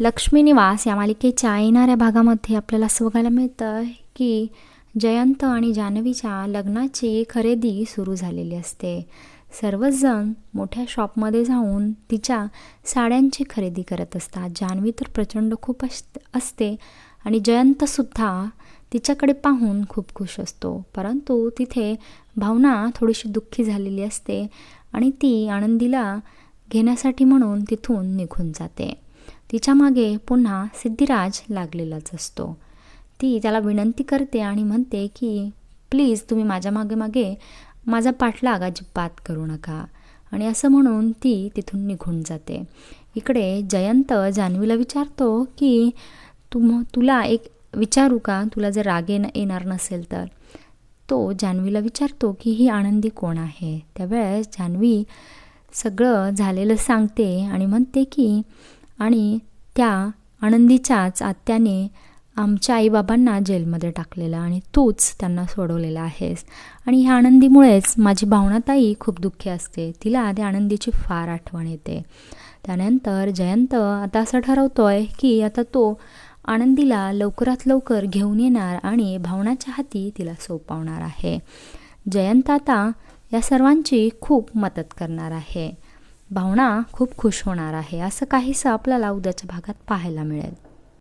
लक्ष्मी निवास या मालिकेच्या येणाऱ्या भागामध्ये आपल्याला असं बघायला मिळतं की जयंत आणि जान्हवीच्या लग्नाची खरेदी सुरू झालेली असते. सर्वजण मोठ्या शॉपमध्ये जाऊन तिच्या साड्यांची खरेदी करत असतात. जान्हवी तर प्रचंड खूप अस असते आणि जयंतसुद्धा तिच्याकडे पाहून खूप खुश असतो. परंतु तिथे भावना थोडीशी दुःखी झालेली असते आणि ती आनंदीला घेण्यासाठी म्हणून तिथून निघून जाते. तिच्यामागे पुन्हा सिद्धिराज लागलेलाच असतो. ती त्याला विनंती करते आणि म्हणते की प्लीज तुम्ही माझ्या मागे मागे माझा पाठलाग अजिबात करू नका. आणि असं म्हणून ती तिथून निघून जाते. इकडे जयंत जान्हवीला विचारतो की तुम तुला एक विचारू का? तुला जर राग येणार नसेल तर. तो जान्हवीला विचारतो की ही आनंदी कोण आहे? त्यावेळेस जान्हवी सगळं झालेलं सांगते आणि म्हणते की आणि त्या आनंदीच्याच आत्याने आमच्या आईबाबांना जेलमध्ये टाकलेलं आणि तूच त्यांना सोडवलेलं आहेस. आणि ह्या आनंदीमुळेच माझी भावनाताई खूप दुःखी असते. तिला त्या आनंदीची फार आठवण येते. त्यानंतर जयंत आता असं ठरवतोय की आता तो आनंदीला लवकरात लवकर घेऊन येणार आणि भावनाच्या हाती तिला सोपवणार आहे. जयंत आता या सर्वांची खूप मदत करणार आहे. भावना खूप खुश होणार आहे असं काहीसं आपल्याला उद्याच्या भागात पाहायला मिळेल.